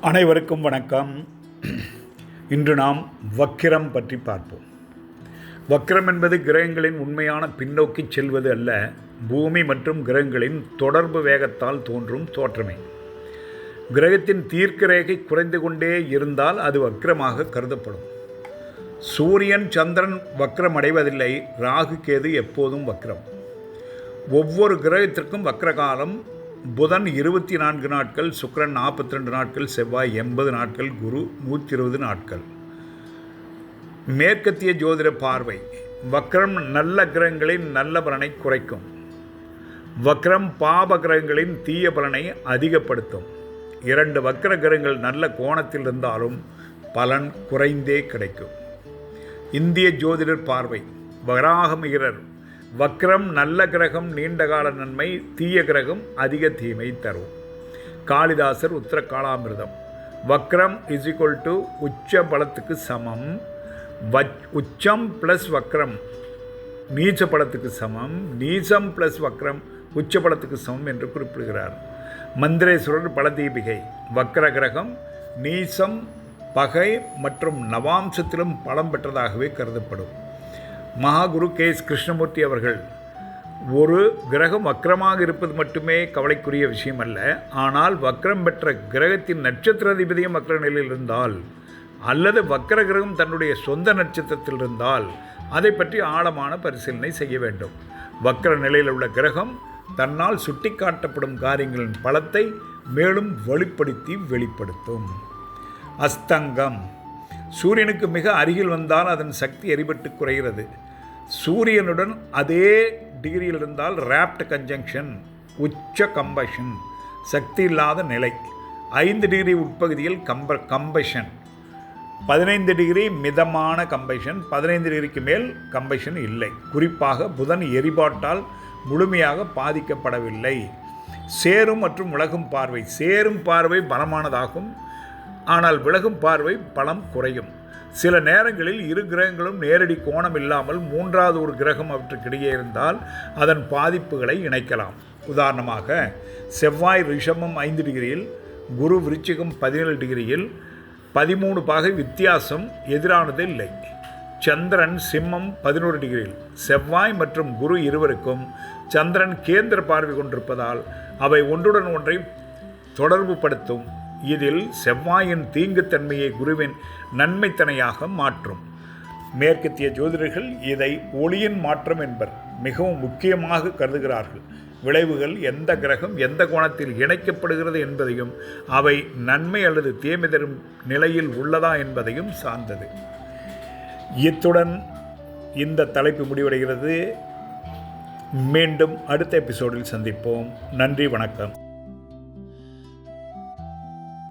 அனைவருக்கும் வணக்கம். இன்று நாம் வக்கிரம் பற்றி பார்ப்போம். வக்கிரம் என்பது கிரகங்களின் உண்மையான பின்னோக்கி செல்வது அல்ல பூமி மற்றும் கிரகங்களின் தொடர்பு வேகத்தால் தோன்றும் தோற்றமே. கிரகத்தின் தீர்க்க ரேகை குறைந்து கொண்டே இருந்தால் அது வக்கிரமாக கருதப்படும். சூரியன் சந்திரன் வக்கிரம் அடைவதில்லை ராகு கேது எப்போதும் வக்கிரம். ஒவ்வொரு கிரகத்திற்கும் வக்ரகாலம் புதன் இருபத்தி நான்கு நாட்கள் சுக்கரன் நாற்பத்தி ரெண்டு நாட்கள் செவ்வாய் எண்பது நாட்கள் குரு நூற்றி இருபது நாட்கள். மேற்கத்திய ஜோதிட பார்வை வக்ரம் நல்ல கிரகங்களின் நல்ல பலனை குறைக்கும். வக்ரம் பாப கிரகங்களின் தீய பலனை அதிகப்படுத்தும். இரண்டு வக்ர கிரகங்கள் நல்ல கோணத்தில் இருந்தாலும் பலன் குறைந்தே கிடைக்கும். இந்திய ஜோதிடர் பார்வை வராகமிகரர் வக்ரம் நல்ல கிரகம் நீண்டகால நன்மை தீய கிரகம் அதிக தீமை தரும். காளிதாசர் உத்தர காலாமிர்தம். வக்ரம் இஸ் ஈக்குவல் டு உச்ச பலத்துக்கு சமம். வச் உச்சம் ப்ளஸ் வக்ரம் நீச்ச பலத்துக்கு சமம். நீச்சம் ப்ளஸ் வக்ரம் உச்ச பலத்துக்கு சமம் என்று குறிப்பிடுகிறார். மந்திரேஸ்வரர் பலதீபிகை வக்ர கிரகம் நீசம் பகை மற்றும் நவாம்சத்திலும் பலம் பெற்றதாகவே கருதப்படும். மகாகுரு கே. எஸ். கிருஷ்ணமூர்த்தி அவர்கள். ஒரு கிரகம் வக்கரமாக இருப்பது மட்டுமே கவலைக்குரிய விஷயம் அல்ல ஆனால் வக்கரம் பெற்ற கிரகத்தின் நட்சத்திராதிபதியும் வக்கர நிலையில் இருந்தால் அல்லது வக்கர கிரகம் தன்னுடைய சொந்த நட்சத்திரத்தில் இருந்தால் அதை பற்றி ஆழமான பரிசீலனை செய்ய வேண்டும். வக்கர நிலையில் உள்ள கிரகம் தன்னால் சுட்டிக்காட்டப்படும் காரியங்களின் பலத்தை மேலும் வெளிப்படுத்தி வெளிப்படுத்தும். அஸ்தங்கம். சூரியனுக்கு மிக அருகில் வந்தால் அதன் சக்தி எரிபட்டு குறைகிறது. சூரியனுடன் அதே டிகிரியில் இருந்தால் ரேப்ட் கன்ஜங்ஷன் உச்ச கம்பஷன் சக்தி இல்லாத நிலை. ஐந்து டிகிரி உட்பகுதியில் கம்ப கம்பஷன் பதினைந்து டிகிரி மிதமான கம்பஷன் பதினைந்து டிகிரிக்கு மேல் கம்பஷன் இல்லை. குறிப்பாக புதன் எரிபாட்டால் முழுமையாக பாதிக்கப்படவில்லை. சேரும் மற்றும் உலகும் பார்வை சேரும் பார்வை பலமானதாகும். ஆனால் விலகும் பார்வை பலம் குறையும். சில நேரங்களில் இரு கிரகங்களும் நேரடி கோணம் இல்லாமல் மூன்றாவது ஒரு கிரகம் அவற்றுக்கிடையே இருந்தால் அதன் பாதிப்புகளை இணைக்கலாம். உதாரணமாக செவ்வாய் ரிஷமம் ஐந்து டிகிரியில் குரு விருச்சிகம் பதினேழு டிகிரியில் பதிமூணு பாகை வித்தியாசம் எதிரானது இல்லை. சந்திரன் சிம்மம் பதினோரு டிகிரியில் செவ்வாய் மற்றும் குரு இருவருக்கும் சந்திரன் கேந்திர பார்வை கொண்டிருப்பதால் அவை ஒன்றுடன் ஒன்றை தொடர்புபடுத்தும். இதில் செவ்வாயின் தீங்குத்தன்மையை குருவின் நன்மைத்தனையாக மாற்றும். மேற்கத்திய ஜோதிடர்கள் இதை ஒளியின் மாற்றம் என்பர் மிகவும் முக்கியமாக கருதுகிறார்கள். விளைவுகள் எந்த கிரகம் எந்த கோணத்தில் இணைக்கப்படுகிறது என்பதையும் அவை நன்மை அல்லது தீமை தரும் நிலையில் உள்ளதா என்பதையும் சார்ந்தது. இத்துடன் இந்த தலைப்பு முடிவடைகிறது. மீண்டும் அடுத்த எபிசோடில் சந்திப்போம். நன்றி வணக்கம்.